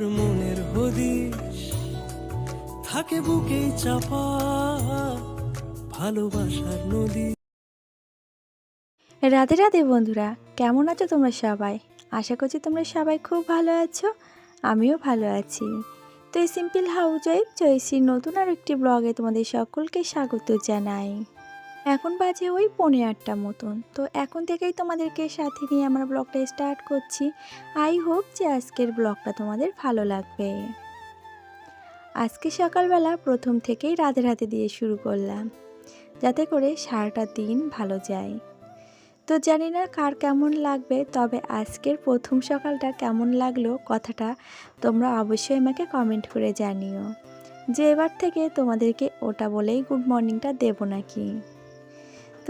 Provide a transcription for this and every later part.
যার মনের হদিশ। থাকে বুকে চাপা ভালোবাসার নদী। রাধে রাধে বন্ধুরা, কেমন আছো তোমরা সবাই? আশা করছি তোমরা সবাই খুব ভালো আছো, আমিও ভালো আছি। তো এই সিম্পল হাউজ ওয়াইফ জয়সির নতুন আর একটি ব্লগে তোমাদের সকলকে স্বাগত জানাই। এখন বাজে ওই পৌনে আটটা মতন। তো এখন থেকেই তোমাদেরকে সাথে নিয়ে আমার ব্লগটা স্টার্ট করছি। আই হোপ যে আজকের ব্লগটা তোমাদের ভালো লাগবে। আজকে সকালবেলা প্রথম থেকেই রাধে রাধে দিয়ে শুরু করলাম, যাতে করে সারাটা দিন ভালো যায়। তো জানি না কার কেমন লাগবে, তবে আজকের প্রথম সকালটা কেমন লাগল কথাটা তোমরা অবশ্যই আমাকে কমেন্ট করে জানিও। যে এবার থেকে তোমাদেরকে ওটা বলেই গুড মর্নিংটা দেবো নাকি?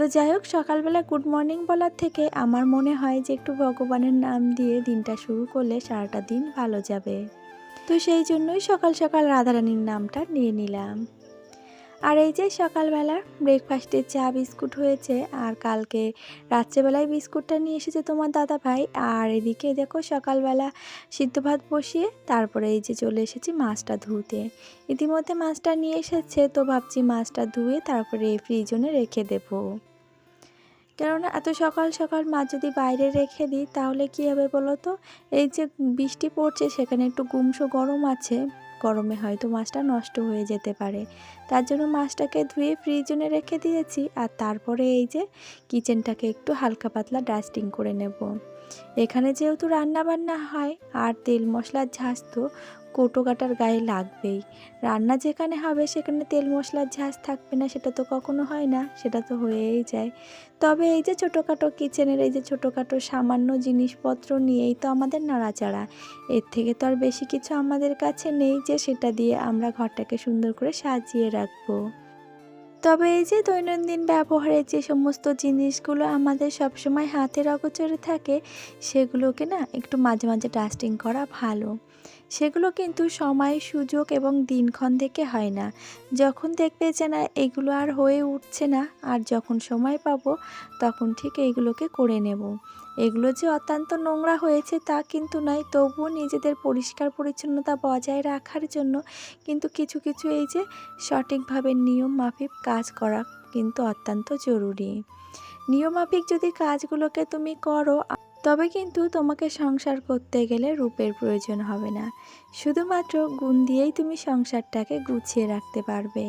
তো যাই হোক, সকালবেলা গুড মর্নিং বলার থেকে আমার মনে হয় যে একটু ভগবানের নাম দিয়ে দিনটা শুরু করলে সারাটা দিন ভালো যাবে। তো সেই জন্যই সকাল সকাল রাধারানীর নামটা নিয়ে নিলাম। আর এই যে সকালবেলা ব্রেকফাস্টে চা, বিস্কুট হয়েছে আর কালকে রাত্রেবেলায় বিস্কুটটা নিয়ে এসেছে তোমার দাদা ভাই। আর এদিকে দেখো সকালবেলা সিদ্ধ ভাত বসিয়ে তারপরে এই যে চলে এসেছি মাছটা ধুতে। ইতিমধ্যে মাছটা নিয়ে এসেছে, তো ভাবছি মাছটা ধুয়ে তারপরে ফ্রিজনে রেখে দেবো। কেননা এত সকাল সকাল মাছ যদি বাইরে রেখে দিই, তাহলে কী হবে বলো তো এই যে বৃষ্টি পড়ছে, সেখানে একটু গুমসো গরম আছে। গরমে হয়তো মাছটা নষ্ট হয়ে যেতে পারে। তার জন্য মাছটাকে ধুয়ে ফ্রিজনে রেখে দিয়েছি। আর তারপরে এই যে কিচেনটাকে একটু হালকা পাতলা ডাস্টিং করে নেব। এখানে যেহেতু রান্না বান্না হয়, আর তেল মশলার ঝাঁজ তো কোটো কাটার গায়ে লাগবেই। রান্না যেখানে হবে সেখানে তেল মশলার ঝাঁজ থাকবে না, সেটা তো কখনো হয় না, সেটা তো হয়েই যায়। তবে এই যে ছোটোখাটো কিচেনের এই যে ছোটোখাটো সামান্য জিনিসপত্র নিয়েই তো আমাদের নাড়াচাড়া। এর থেকে তো আর বেশি কিছু আমাদের কাছে নেই যে সেটা দিয়ে আমরা ঘরটাকে সুন্দর করে সাজিয়ে রাখব। তবে এই যে দৈনন্দিন ব্যবহারের যে সমস্ত জিনিসগুলো আমাদের সবসময় হাতের অগোচরে থাকে, সেগুলোকে না একটু মাঝে মাঝে ডাস্টিং করা ভালো। সেগুলো কিন্তু সময়, সুযোগ এবং দিনক্ষণ থেকে হয় না। যখন দেখবে যে না, এগুলো আর হয়ে উঠছে না, আর যখন সময় পাবো, তখন ঠিক এইগুলোকে করে নেব। এগুলো যে অত্যন্ত নোংরা হয়েছে তা কিন্তু নয়, তবুও নিজেদের পরিষ্কার পরিচ্ছন্নতা বজায় রাখার জন্য কিন্তু কিছু কিছু এই যে সঠিকভাবে নিয়ম মাফিক কাজ করা কিন্তু অত্যন্ত জরুরি। নিয়মাফিক যদি কাজগুলোকে তুমি করো তবে কিন্তু তোমাকে সংসার করতে গেলে রূপের প্রয়োজন হবে না। শুধুমাত্র গুণ দিয়েই তুমি সংসারটাকে গুছিয়ে রাখতে পারবে।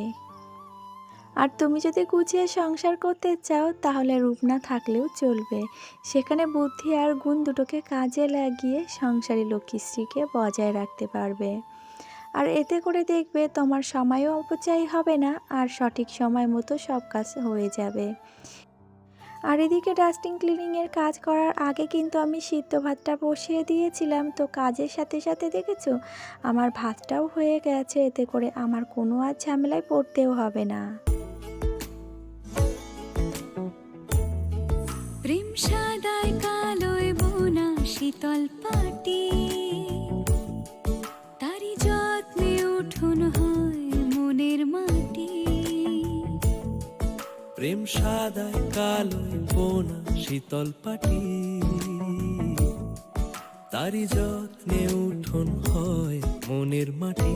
আর তুমি যদি গুছিয়ে সংসার করতে চাও, তাহলে রূপ না থাকলেও চলবে। সেখানে বুদ্ধি আর গুণ দুটোকে কাজে লাগিয়ে সংসারী লক্ষ্মীশ্রীকে বজায় রাখতে পারবে। আর এতে করে দেখবে তোমার সময়ও অপচয় হবে না, আর সঠিক সময় মতো সব কাজ হয়ে যাবে। আর এদিকে ডাস্টিং ক্লিনিংয়ের কাজ করার আগে কিন্তু আমি সিদ্ধ ভাতটা বসিয়ে দিয়েছিলাম। তো কাজের সাথে সাথে দেখেছ? আমার ভাতটাও হয়ে গেছে, এতে করে আমার কোনো আর ঝামেলায় পড়তেও হবে না। সাদায় কালোয় বোনা শীতল পাটি। প্রেম সাদায় কালোয় বোনা শীতল পাটি। তারি যত্নে উঠোন হয় মনের মাটি।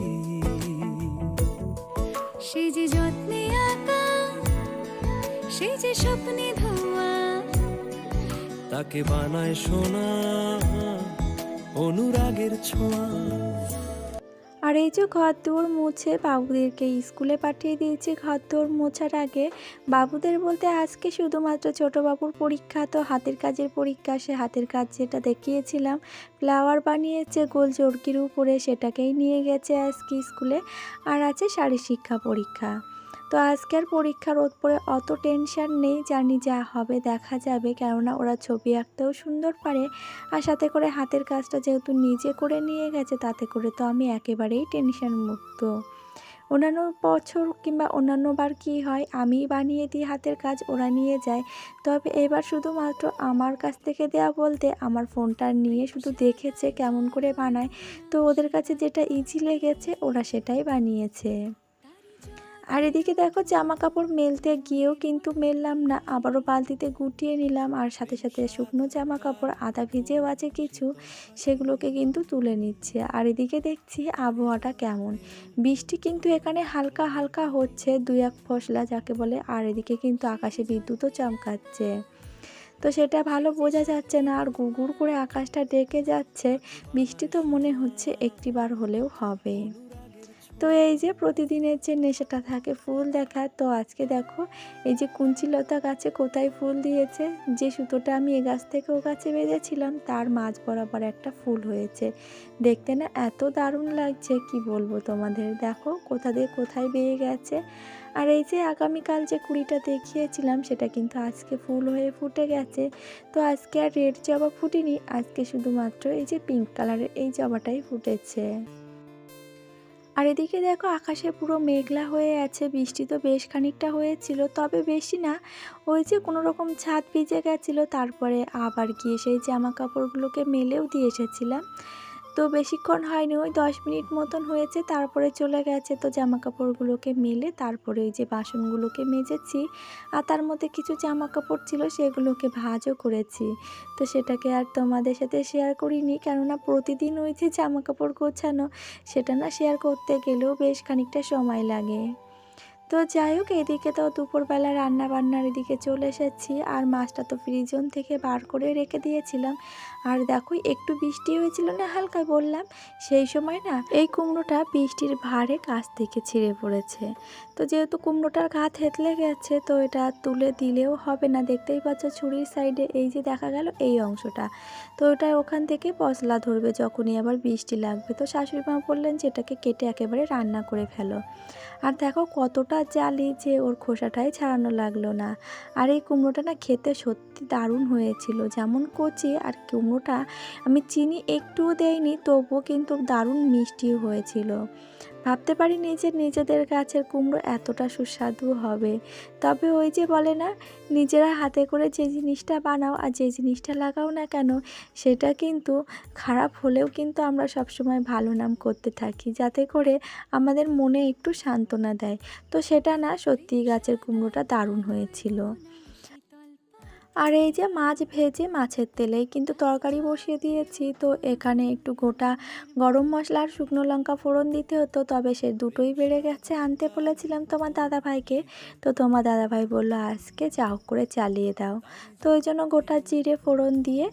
সে যে যত্নে আঁকা সে যে স্বপ্নে ধোয়া তাকে বানায় সোনা অনুরাগের ছোঁয়া। এই যে ঘর দৌড় মুছে বাবুদেরকে স্কুলে পাঠিয়ে দিয়েছি ঘর দৌড় মোছার আগে। বাবুদের বলতে আজকে শুধুমাত্র ছোট বাবুর পরীক্ষা, তো হাতের কাজের পরীক্ষা, সে হাতের কাজ যেটা দেখিয়েছিলাম, ফ্লাওয়ার বানিয়েছে, গোল চরকির উপরে সেটাকেই নিয়ে গেছে আজকে স্কুলে, আর আছে শারীর শিক্ষা পরীক্ষা। তো আজকের পরীক্ষার ওপরে অত টেনশান নেই, জানি যা হবে, দেখা যাবে। কেননা ওরা ছবি আঁকতেও সুন্দর পারে আর সাথে করে হাতের কাজটা যেহেতু নিজে করে নিয়ে গেছে, তাতে করে তো আমি একেবারেই টেনশন মুক্ত। অন্যান্য বছর কিংবা অন্যান্য বার কী হয়, আমি বানিয়ে দিই হাতের কাজ, ওরা নিয়ে যায়। তবে এবার শুধুমাত্র আমার কাছ থেকে দেয়া বলতে, আমার ফোনটা নিয়ে শুধু দেখেছে কেমন করে বানায়। তো ওদের কাছে যেটা ইজি লেগেছে, ওরা সেটাই বানিয়েছে। আর এদিকে দেখো জামা কাপড় মেলতে গিয়েও কিন্তু মেললাম না। আবারও বালতিতে গুটিয়ে নিলাম আর সাথে সাথে শুকনো জামা কাপড় আদা ভিজেও আছে কিছু, সেগুলোকে কিন্তু তুলে নিচ্ছে। আর এদিকে দেখছি আবহাওয়াটা কেমন। বৃষ্টি কিন্তু এখানে হালকা হালকা হচ্ছে, দুই এক ফসলা যাকে বলে, আর এদিকে কিন্তু আকাশে বিদ্যুৎও চমকাচ্ছে। তো সেটা ভালো বোঝা যাচ্ছে না, আর গুড়গুড় করে আকাশটা ডেকে যাচ্ছে। বৃষ্টি তো মনে হচ্ছে একটিবার হলেও হবে। তো এই যে প্রতিদিনের যে নেশাটা থাকে ফুল দেখার তো আজকে দেখো এই যে কুঞ্চিলতা গাছে কোথায় ফুল দিয়েছে? যে সুতোটা আমি এ গাছ থেকে ও গাছে বেঁধেছিলাম, তার মাঝ বরাবর একটা ফুল হয়েছে। দেখতে না এত দারুণ লাগছে, কি বলব তোমাদের? দেখো কোথা দিয়ে কোথায় বেয়ে গেছে। আর এই যে আগামীকাল যে কুড়িটা দেখিয়েছিলাম, সেটা কিন্তু আজকে ফুল হয়ে ফুটে গেছে। তো আজকে আর রেড জবা ফুটেনি, আজকে শুধুমাত্র এই যে পিঙ্ক কালারের এই জবাটাই ফুটেছে। আর এদিকে দেখো আকাশে পুরো মেঘলা হয়ে আছে, বৃষ্টি তো বেশ খানিকটা হয়েছিল, তবে বেশি না, ওই যে কোনো রকম ছাদ ভিজে গেছিল, তারপরে আবার গিয়ে সেই জামা কাপড়গুলোকে মেলেও দিয়ে এসেছিলাম। তো বেশিক্ষণ হয়নি, ওই দশ মিনিট মতন হয়েছে, তারপরে চলে গেছে। তো জামা কাপড়গুলোকে মেলে তারপরে ওই যে বাসনগুলোকে মেজেছি, আর তার মধ্যে কিছু জামা কাপড় ছিল সেগুলোকে ভাজও করেছি। তো সেটাকে আর তোমাদের সাথে শেয়ার করিনি, কেননা প্রতিদিন ওই যে জামা কাপড় গোছানো, সেটা না শেয়ার করতে গেলেও বেশ খানিকটা সময় লাগে। তো যাই হোক, এদিকে তো দুপুরবেলা রান্না বান্নার এদিকে চলে এসেছি আর মাছটা তো ফ্রিজন থেকে বার করে রেখে দিয়েছিলাম। আর দেখো, একটু বৃষ্টি হয়েছিল না হালকা বললাম, সেই সময় না এই কুমড়োটা বৃষ্টির ভারে কাছ থেকে ছিঁড়ে পড়েছে। তো যেহেতু কুমড়োটার গা থেতলে গেছে, তো এটা তুলে দিলেও হবে না। দেখতেই পাচ্ছ ছুরির সাইডে এই যে দেখা গেল এই অংশটা। তো ওটা ওখান থেকে পশলা ধরবে যখনই আবার বৃষ্টি লাগবে। তো শাশুড়ি মা বললেন যে এটাকে কেটে একেবারে রান্না করে ফেলো। আর দেখো কতটা জালি যে ওর খোসাটাই ছাড়ানো লাগল না। আর এই কুমড়োটা না খেতে সত্যি দারুণ হয়েছিল। যেমন কচি আর কুমড়োটা আমি চিনি একটুও দেইনি, তবুও কিন্তু দারুণ মিষ্টিও হয়েছিল। ভাবতে পারিনি যে নিজেদের গাছের কুমড়ো এতটা সুস্বাদু হবে। তবে ওই যে বলে না, নিজেরা হাতে করে যে জিনিসটা বানাও আর যে জিনিসটা লাগাও না কেন, সেটা কিন্তু খারাপ হলেও কিন্তু আমরা সবসময় ভালো নাম করতে থাকি, যাতে করে আমাদের মনে একটু সান্ত্বনা দেয়। তো সেটা না সত্যিই গাছের কুমড়োটা দারুণ হয়েছিল। আর এই যে মাছ ভেজে মাছের তেলেই কিন্তু তরকারি বসিয়ে দিয়েছি। তো এখানে একটু গোটা গরম মশলা আর শুকনো লঙ্কা ফোড়ন দিতে হতো, তবে সে দুটোই বেড়ে গেছে আনতে বলেছিলাম তোমার দাদা ভাইকে তো তোমার দাদা ভাই বলল, আজকে যাও করে চালিয়ে দাও। তো ওই জন্য গোটা জিরে ফোড়ন দিয়ে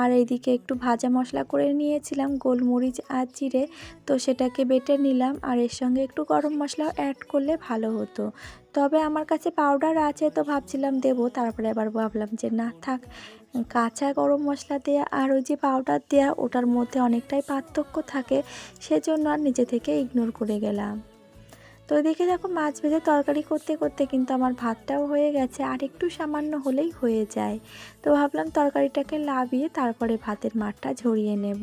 আর এইদিকে একটু ভাজা মশলা করে নিয়েছিলাম, গোলমরিচ আর জিরে। তো সেটাকে বেটে নিলাম আর এর সঙ্গে একটু গরম মশলাও অ্যাড করলে ভালো হতো। তবে আমার কাছে পাউডার আছে তো ভাবছিলাম দেবো। তারপরে আবার ভাবলাম যে না, থাক, কাঁচা গরম মশলা দেওয়া আর ওই যে পাউডার দেওয়া ওটার মধ্যে অনেকটাই পার্থক্য থাকে, সেজন্য আর নিজে থেকে ইগনোর করে গেলাম। তো দেখে দেখো মাছ ভেজে তরকারি করতে করতে কিন্তু আমার ভাতটাও হয়ে গেছে, আর একটু সামান্য হলেই হয়ে যায়। তো ভাবলাম তরকারিটাকে লাভিয়ে তারপরে ভাতের মাঠটা ঝরিয়ে নেব।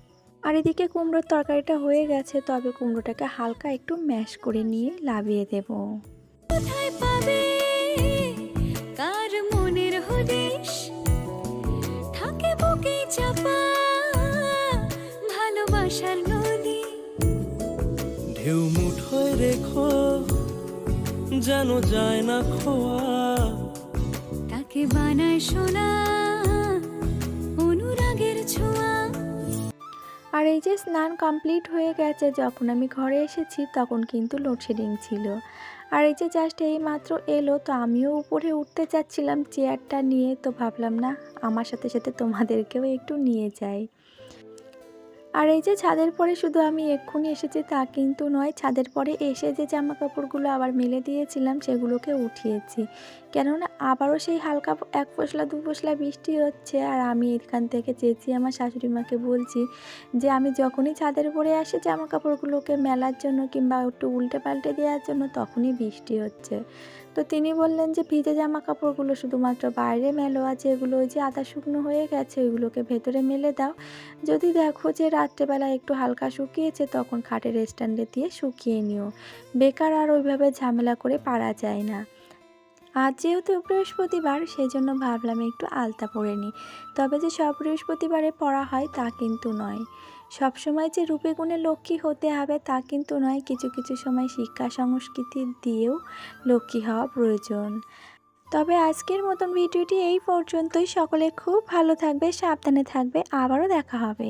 আর এদিকে কুমড়োর তরকারিটা হয়ে গেছে তবে কুমড়োটাকে হালকা একটু ম্যাশ করে নিয়ে লাভিয়ে দেব। কোথায় কার মনের হদিশ? থাকে বুকে চাপা ভালোবাসার নদী। ঢেউ মুঠোয় রেখো যেন যায় না খোয়া। তাকে বানায় সোনা আর এই যে স্নান কমপ্লিট হয়ে গেছে, যখন আমি ঘরে এসেছি তখন কিন্তু লোডশেডিং ছিল। আর এই যে জাস্ট এই মাত্র এলো, তো আমিও উপরে উঠতে চাচ্ছিলাম চেয়ারটা নিয়ে, তো ভাবলাম, না, আমার সাথে সাথে তোমাদেরকেও একটু নিয়ে যাই। আর এই যে ছাদের পরে শুধু আমি এক্ষুনি এসেছি তা কিন্তু নয়, ছাদের পরে এসে যে জামা কাপড়গুলো আবার মেলে দিয়েছিলাম, সেগুলোকে উঠিয়েছি। কেননা আবারও সেই হালকা এক পশলা দু পশলা বৃষ্টি হচ্ছে আর আমি এখান থেকে চেয়েছি আমার শাশুড়ি মাকে বলছি যে আমি যখনই ছাদের উপরে আসি জামা কাপড়গুলোকে মেলার জন্য কিংবা একটু উল্টে পাল্টে দেওয়ার জন্য তখনই বৃষ্টি হচ্ছে। তো তিনি বললেন যে ভিজে জামা কাপড়গুলো শুধুমাত্র বাইরে মেলো আছে, এগুলো ওই যে আদা শুকনো হয়ে গেছে, ওইগুলোকে ভেতরে মেলে দাও। যদি দেখো যে রাত্রেবেলা একটু হালকা শুকিয়েছে, তখন খাটের স্ট্যান্ডে দিয়ে শুকিয়ে নিও। বেকার আর ওইভাবে ঝামেলা করে পারা যায় না। আজ যেহেতু বৃহস্পতিবার সেই জন্য ভাবলাম একটু আলতা পরে নিই। তবে যে সব বৃহস্পতিবারে পড়া হয় তা কিন্তু নয়। সবসময় যে রূপে গুণে লক্ষ্মী হতে হবে তা কিন্তু নয়, কিছু কিছু সময় শিক্ষা সংস্কৃতি দিয়েও লক্ষ্মী হওয়া প্রয়োজন। তবে আজকের মতন ভিডিওটি এই পর্যন্তই। সকলে খুব ভালো থাকবে, সাবধানে থাকবে। আবারও দেখা হবে।